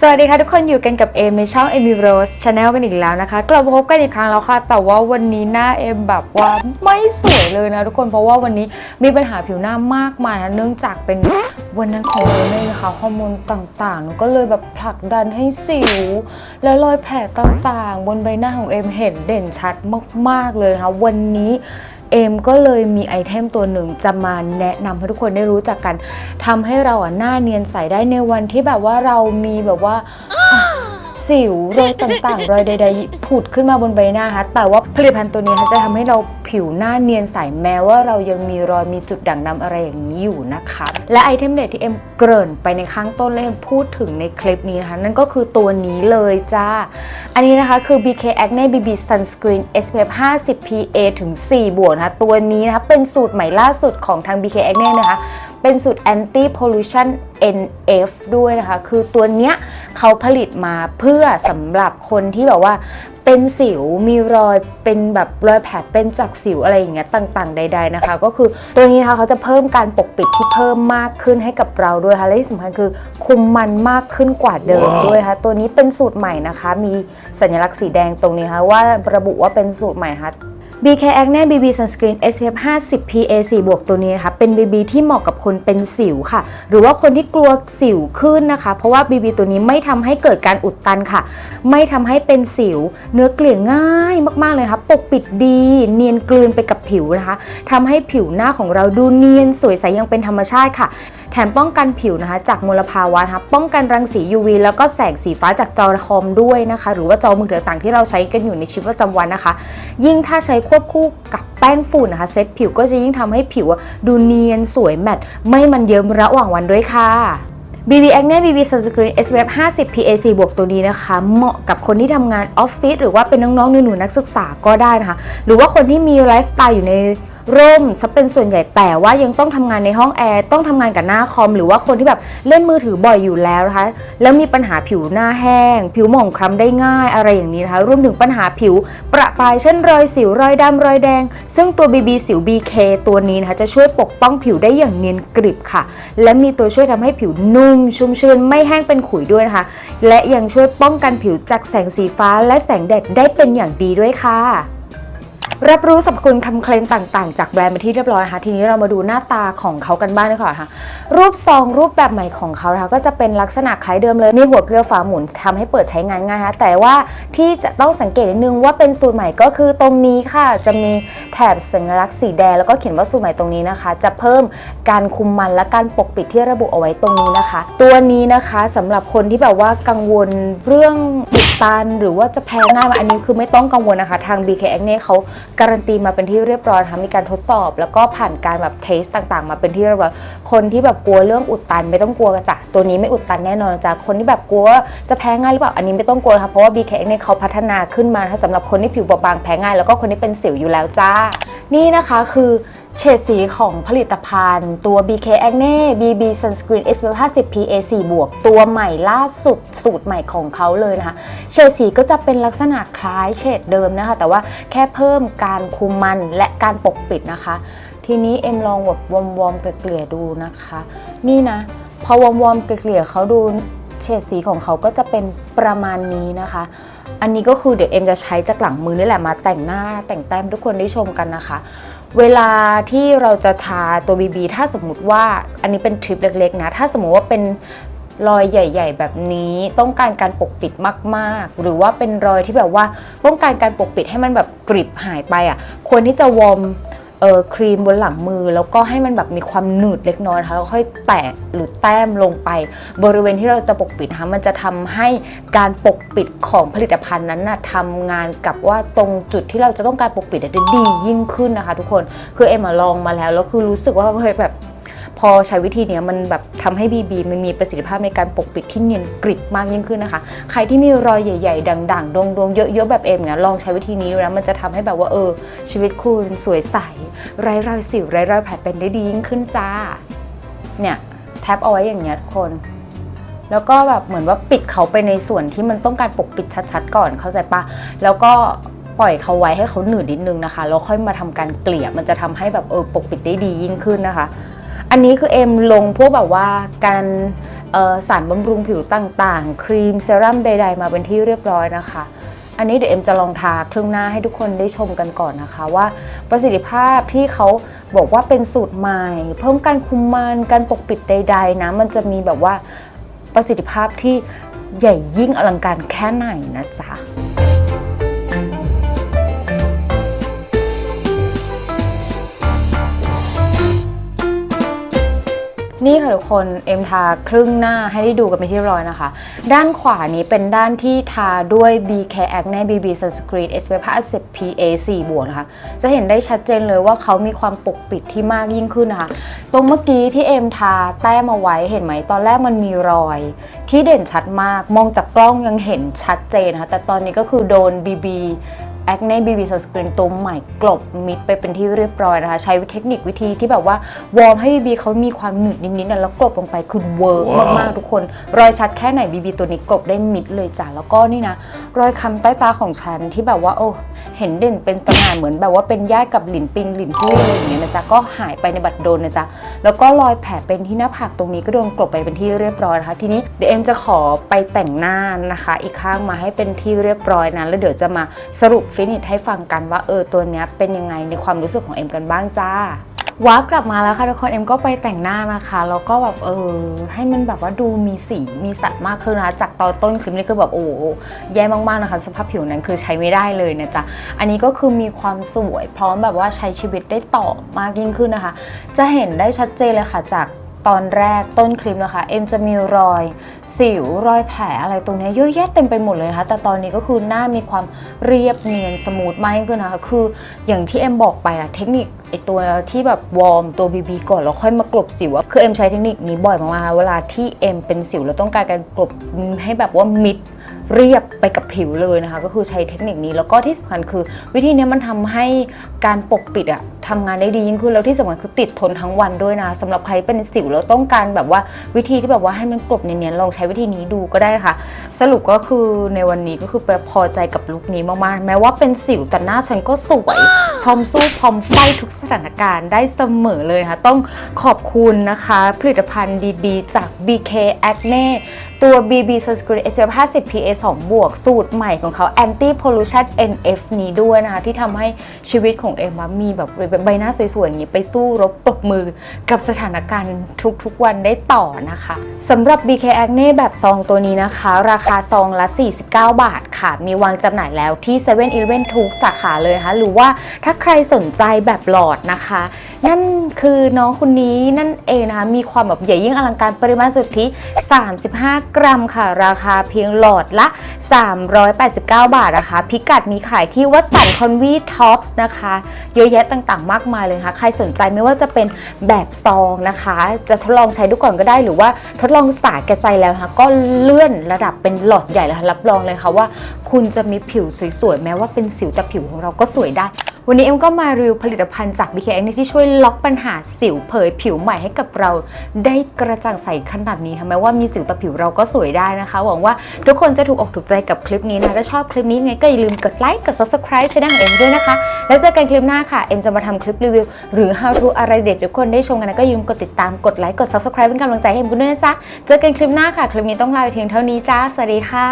สวัสดีค่ะทุกคนอยู่กันกับเอมในช่อง Amy Rose Channel กันอีกแล้วนะคะกลับมาพบกันอีกครั้งแล้วค่ะ แต่ว่าวันนี้หน้าเอมแบบว่าไม่สวยเลยนะทุกคนเพราะว่าวันนี้มีปัญหาผิวหน้ามากมายนะเนื่องจากเป็นวันนั้นของเราเลยนะคะฮอร์โมนต่างๆหนูก็เลยแบบผลักดันให้สิว และรอยแผลต่างๆ บนใบหน้าของเอมเห็นเด่นชัดมากๆเลยนะคะวันนี้ เอมก็เลยมีไอเทมตัวหนึ่งจะมาแนะนำให้ทุกคนได้รู้จักกันทำให้เราอะหน้าเนียนใสได้ในวันที่แบบว่าเรามีแบบว่า สิวรอยต่างๆ รอยใด ๆ ผุดขึ้นมาบนใบหน้าคะแต่ว่าผลิตภัณฑ์ตัวนี้นะจะทำให้เราผิวหน้าเนียนใสแม้ว่าเรายังมีรอยมีจุดด่างดำอะไรอย่างนี้อยู่นะคะ และไอเทมเด็ดที่เอ็มเกริ่นไปในข้างต้นและเอ็มพูดถึงในคลิปนี้นะคะ นั่นก็คือตัวนี้เลยจ้า อันนี้นะคะคือ BK Acne BB Sunscreen SPF 50 PA ถึง 4 บวกนะคะตัวนี้นะคะเป็นสูตรใหม่ล่าสุดของทาง BK Acne นะคะ เป็นสูตร anti pollution NF ด้วยนะคะ คือตัวเนี้ยเขาผลิตมาเพื่อสำหรับคนที่แบบว่าเป็นสิวมีรอยเป็นแบบรอยแผลเป็นจากสิวอะไรอย่างเงี้ยต่างๆ ใด ๆนะคะ ก็คือตัวนี้นะคะเขาจะเพิ่มการปกปิดที่เพิ่มมากขึ้นให้กับเราด้วยค่ะและที่สำคัญคือคุมมันมากขึ้นกว่าเดิมด้วยนะคะตัวนี้เป็นสูตรใหม่นะคะ มีสัญลักษณ์สีแดงตรงนี้นะคะว่าระบุว่าเป็นสูตรใหม่นะคะ BK Acne BB Sunscreen SPF 50 PA 4บวกตัวนี้นะคะเป็น BB ที่เหมาะกับคนเป็นสิวค่ะ หรือว่าคนที่กลัวสิวขึ้นนะคะ เพราะว่า BB ตัวนี้ไม่ทำให้เกิดการอุดตันค่ะ ไม่ทำให้เป็นสิว เนื้อเกลี่ยง่ายมากๆเลยค่ะปกปิดดี เนียนกลืนไปกับผิวนะคะทำให้ผิวหน้าของเราดูเนียนสวยใสยังเป็นธรรมชาติค่ะ แถมป้องกันผิวนะคะ จากมลภาวะนะคะป้องกันรังสี UV แล้วก็แสงสีฟ้าจากจอคอมด้วยนะคะ หรือว่าจอมือถือต่างๆที่เราใช้กันอยู่ในชีวิตประจำวันนะคะ ยิ่งถ้าใช้ควบคู่กับแป้งฝุ่นนะคะเซตผิวก็จะยิ่งทำให้ผิวดูเนียนสวยแมตต์ไม่มันเยิ้มระหว่างวันด้วยค่ะ BB Acne BB Sunscreen SPF 50 pa c บวกตัวนี้นะคะ เหมาะกับคนที่ทำงานออฟฟิศหรือว่าเป็นน้องๆหนูๆนักศึกษาก็ได้นะคะ หรือว่าคนที่มีไลฟ์สไตล์อยู่ใน ร่มซะเป็นส่วนใหญ่แต่ว่ายังต้องทำงานในห้องแอร์ต้องทำงานกับหน้าคอม หรือว่าคนที่แบบเล่นมือถือบ่อยอยู่แล้วนะคะ แล้วมีปัญหาผิวหน้าแห้ง ผิวหมองคล้ำได้ง่ายอะไรอย่างนี้นะคะรวมถึงปัญหาผิวประปรายเช่นรอยสิวรอยดำรอยแดง ซึ่งตัว BB สิว BK ตัวนี้นะคะจะช่วยปกป้องผิวได้อย่างเนียนกริบค่ะ และมีตัวช่วยทำให้ผิวนุ่ม ชุ่มชื้นไม่แห้งเป็นขุยด้วยนะคะ และยังช่วยป้องกันผิวจากแสงสีฟ้าและแสงแดดได้เป็นอย่างดีด้วยค่ะ รับรู้สรรพคุณคำเคลมต่างๆ จากแบรนด์มาที่เรียบร้อยนะคะทีนี้เรามาดูหน้าตาของเขากันบ้างดีกว่าค่ะ รูปซองรูปแบบใหม่ของเขานะคะก็จะเป็นลักษณะคล้ายเดิมเลยมีหัวเกลียวฝาหมุนทำให้เปิดใช้งานง่ายนะคะแต่ว่าที่จะต้องสังเกตนิดนึงว่าเป็นสูตรใหม่ก็คือตรงนี้ค่ะ จะมีแถบสัญลักษณ์สีแดงแล้วก็เขียนว่าสูตรใหม่ตรงนี้นะคะ จะเพิ่มการคุมมันและการปกปิดที่ระบุเอาไว้ตรงนี้นะคะ ตัวนี้นะคะสำหรับคนที่แบบว่ากังวลเรื่องอุดตันหรือว่าจะแพ้ง่ายอันนี้คือไม่ต้องกังวลนะคะ ทาง BK Acne เขา การันตีมาเป็นที่เรียบร้อยนะคะมีการทดสอบ แล้วก็ผ่านการแบบเทสต่างๆ มาเป็นที่เรียบร้อยคนที่แบบกลัวเรื่องอุดตันไม่ต้องกลัวกระจ้ะตัวนี้ไม่อุดตันแน่นอนจ้ะคนที่แบบกลัวจะแพ้ง่ายหรือเปล่าอันนี้ไม่ต้องกลัวค่ะเพราะว่า BKX เนี่ยเขาพัฒนาขึ้นมาสำหรับคนที่ผิวบอบบางแพ้ง่าย แล้วก็คนที่เป็นสิวอยู่แล้วจ้า นี่นะคะคือ เฉดสีของผลิตภัณฑ์ ตัว BK Acne BB Sunscreen SPF 50 PA 4บวกตัวใหม่ล่าสุดสูตรใหม่ของเขาเลยนะคะ เฉดสีก็จะเป็นลักษณะคล้ายเฉดเดิมนะคะ แต่ว่าแค่เพิ่มการคุมมันและการปกปิดนะคะ ทีนี้เอ็มลองแบบวอมๆเกลี่ยๆดูนะคะ นี่นะ พอวอมๆเกลี่ยๆเขาดูเฉดสีของเขาก็จะเป็นประมาณนี้นะคะ อันนี้ก็คือเดี๋ยวเอ็มจะใช้จากหลังมือนี่แหละมาแต่งหน้าแต่งแต้มทุกคนได้ชมกันนะคะ เวลาที่เราจะทาตัว BB ถ้าสมมติว่าอันนี้เป็นทริปเล็กๆนะถ้าสมมติว่าเป็นรอยใหญ่ ๆ แบบนี้ต้องการการปกปิดมาก ๆ หรือว่าเป็นรอยที่แบบว่าต้องการการปกปิดให้มันแบบกริบหายไปอะควรที่จะวอร์ม เออครีมบนหลังมือ แล้วก็ให้มันแบบมีความหนืดเล็กน้อยนะคะแล้วค่อยแตะหรือแต้มลงไป บริเวณที่เราจะปกปิดนะคะมันจะทำให้การปกปิดของผลิตภัณฑ์นั้นนะทำงานกับว่าตรงจุดที่เราจะต้องการปกปิดได้ดียิ่งขึ้นนะคะ ทุกคนคือเอ็มลองมาแล้วแล้วคือรู้สึกว่าเฮ้ยแบบ พอใช้วิธีเนี้ยมันแบบทำให้ BB มันมีประสิทธิภาพในการปกปิดที่เนียนกริบมากยิ่งขึ้นนะคะ ใครที่มีรอยใหญ่ ๆ ด่างๆดวงๆเยอะๆแบบเอ็มเนี่ยลองใช้วิธีนี้ดูนะมันจะทำให้แบบว่าเออ ชีวิตคุณสวยใสไร้รอยสิวไร้รอยแผลเป็นได้ดียิ่งขึ้นจ้าเนี่ยแท็บเอาไว้อย่างเงี้ยทุกคนแล้วก็แบบเหมือนว่าปิดเขาไปในส่วนที่มันต้องการปกปิดชัดๆก่อนเข้าใจปะแล้วก็ปล่อยเขาไว้ให้เขาหนืดนิดนึงนะคะแล้วค่อยมาทำการเกลี่ยมันจะทำให้แบบเออปกปิดได้ดียิ่งขึ้นนะคะ อันนี้คือเอ็มลงพวกแบบว่าการสารบำรุงผิวต่างๆ ครีมเซรั่มใด ๆ มาเป็นที่เรียบร้อยนะคะ อันนี้เดี๋ยวเอ็มจะลองทาครึ่งหน้าให้ทุกคนได้ชมกันก่อนนะคะว่าประสิทธิภาพที่เขาบอกว่าเป็นสูตรใหม่ เพิ่มการคุมมันการปกปิดใด ๆ นะ มันจะมีแบบว่าประสิทธิภาพที่ใหญ่ยิ่งอลังการแค่ไหนนะจ๊ะ นี่ค่ะทุกคนเอ็มทาครึ่งหน้าให้ได้ดูกันไปนที่เรียบร้อยนะคะ ด้านขวานี้เป็นด้านที่ทาด้วย BK Acne BB Sunscreen SPF 50 PA 4บวกนะคะ จะเห็นได้ชัดเจนเลยว่าเขามีความปกปิดที่มากยิ่งขึ้นนะคะ ตรงเมื่อกี้ที่เอ็มทาแต้มเอาไว้เห็นไหม ตอนแรกมันมีรอย ที่เด่นชัดมากมองจากกล้องยังเห็นชัดเจนนะคะแต่ตอนนี้ก็คือโดน BB Acne BB Sunscreen ตัวใหม่กลบมิดไปเป็นที่เรียบร้อยนะคะ ใช้เทคนิควิธีที่แบบว่าวอร์มให้ BB เขามีความหนืดนิดๆนะแล้วกลบลงไปคือเวิร์กมากๆทุกคน รอยชัดแค่ไหน BB ตัวนี้กลบได้มิดเลยจ้ะแล้วก็นี่นะ รอยคำใต้ตาของฉันที่แบบว่าโอ้เห็นเด่นเป็นตำนานเหมือนแบบว่าเป็นญาติกับหลินปิงหลินหุ้ยอะไรอย่างเงี้ยนะจ๊ะก็หายไปในบัตรโดนนะจ๊ะแล้วก็รอยแผลเป็นที่หน้าผากตรงนี้ก็โดนกลบไปเป็นที่เรียบร้อยนะคะทีนี้เดี๋ยวเอ็มจะขอไปแต่งหน้านะคะ อีกข้างมาให้เป็นที่เรียบร้อยนะแล้วเดี๋ยวจะมาสรุปฟินิชให้ฟังกันว่าเออตัวเนี้ยเป็นยังไงในความรู้สึกของเอ็มกันบ้างจ้าวาร์ปกลับมาแล้วค่ะทุกคนเอ็มก็ไปแต่งหน้านะคะแล้วก็แบบเออให้มันแบบว่าดูมีสีมีสัดมากขึ้นนะจากตอนต้นคลิปนี้คือแบบโอ้แย่มากๆนะคะ สภาพผิวนั้นคือใช้ไม่ได้เลยนะจ๊ะอันนี้ก็คือมีความสวยพร้อมแบบว่าใช้ชีวิตได้ต่อมากยิ่งขึ้นนะคะ จะเห็นได้ชัดเจนเลยค่ะจาก ตอนแรกต้นคลิปนะคะ เอ็มจะมีรอย สิวรอยแผลอะไรตรงนี้เยอะแยะเต็มไปหมดเลยนะคะ แต่ตอนนี้ก็คือหน้ามีความเรียบเนียนสมูทมากขึ้นนะคะ คืออย่างที่เอ็มบอกไปอะเทคนิคไอตัวที่แบบวอร์มตัวบีบีก่อนแล้วค่อยมากลบสิวอะคือเอ็มใช้เทคนิคนี้บ่อยมากๆเวลาที่เอ็มเป็นสิวแล้วต้องการการกลบให้แบบว่ามิด เรียบไปกับผิวเลยนะคะ ก็คือใช้เทคนิคนี้แล้วก็ที่สำคัญคือ วิธีนี้มันทำให้การปกปิดอะทำงานได้ดียิ่งขึ้นแล้วที่สำคัญคือติดทนทั้งวันด้วยนะสำหรับใครเป็นสิวแล้วต้องการแบบว่าวิธีที่แบบว่าให้มันกลบเนียนๆลองใช้วิธีนี้ดูก็ได้นะคะสรุปก็คือในวันนี้ก็คือไปพอใจกับลุคนี้มากๆ แม้ว่าเป็นสิวแต่หน้าฉันก็สวย พร้อมสู้พร้อมไฟทุกสถานการณ์ได้เสมอเลยค่ะ ต้องขอบคุณนะคะ ผลิตภัณฑ์ดีๆ จาก BK Acne ตัว BB Sunscreen SPF 50 PA 2 บวก สูตรใหม่ของเขา Anti Pollution NF นี้ด้วยนะคะ ที่ทำให้ชีวิตของเอ็มมีแบบใบหน้าสวยๆ อย่างนี้ไปสู้รบปรบมือกับสถานการณ์ทุกๆวันได้ต่อนะคะสำหรับ BK Acne แบบซองตัวนี้นะคะ ราคาซองละ 49 บาทค่ะ มีวางจำหน่ายแล้วที่7 e เ e ่ e อทุกสาขาเลยนะคะ หรือว่าถ้าใครสนใจแบบหลอดนะคะ นั่นคือน้องคนนี้นั่นเองนะคะมีความแบบใหญ่ยิ่งอลังการปริมาณสุทธิ 35กรัมค่ะ ราคาเพียงหลอดละ 389 บาทนะคะ พิกัดมีขายที่วัดสันคอนวีท็อปส์นะคะ เยอะแยะต่างๆ มากมายเลยค่ะ ใครสนใจไม่ว่าจะเป็นแบบซองนะคะ จะทดลองใช้ดูก่อนก็ได้หรือว่าทดลองสาแก่ใจแล้วนะคะก็เลื่อนระดับเป็นหลอดใหญ่แล้วรับรองเลยค่ะว่า คุณจะมีผิวสวยๆแม้ว่าเป็นสิวแต่ผิวของเราก็สวยได้ วันนี้เอ็มก็มารีวิวผลิตภัณฑ์จาก BKN ที่ช่วยล็อกปัญหาสิวเผยผิวใหม่ให้กับเรา ได้กระจ่างใสขนาดนี้ทำไมว่ามีสิวแต่ผิวเราก็สวยได้นะคะ หวังว่าทุกคนจะถูกอกถูกใจกับคลิปนี้นะถ้าชอบคลิปนี้ยังไงก็อย่าลืมกดไลค์กด subscribe ช่องของเอ็มด้วยนะคะ แล้วเจอกันคลิปหน้าค่ะ เอ็มจะมาทำคลิปรีวิว หรือ how to อะไรเด็ดทุกคนได้ชมกันนะก็อย่าลืมกดติดตามกดไลค์กด subscribe เป็นกำลังใจให้เอ็มกันด้วยนะจ๊ะเจอกันคลิปหน้าค่ะ คลิปนี้ต้องลาไปเพียงเท่านี้จ้าสวัสดีค่ะ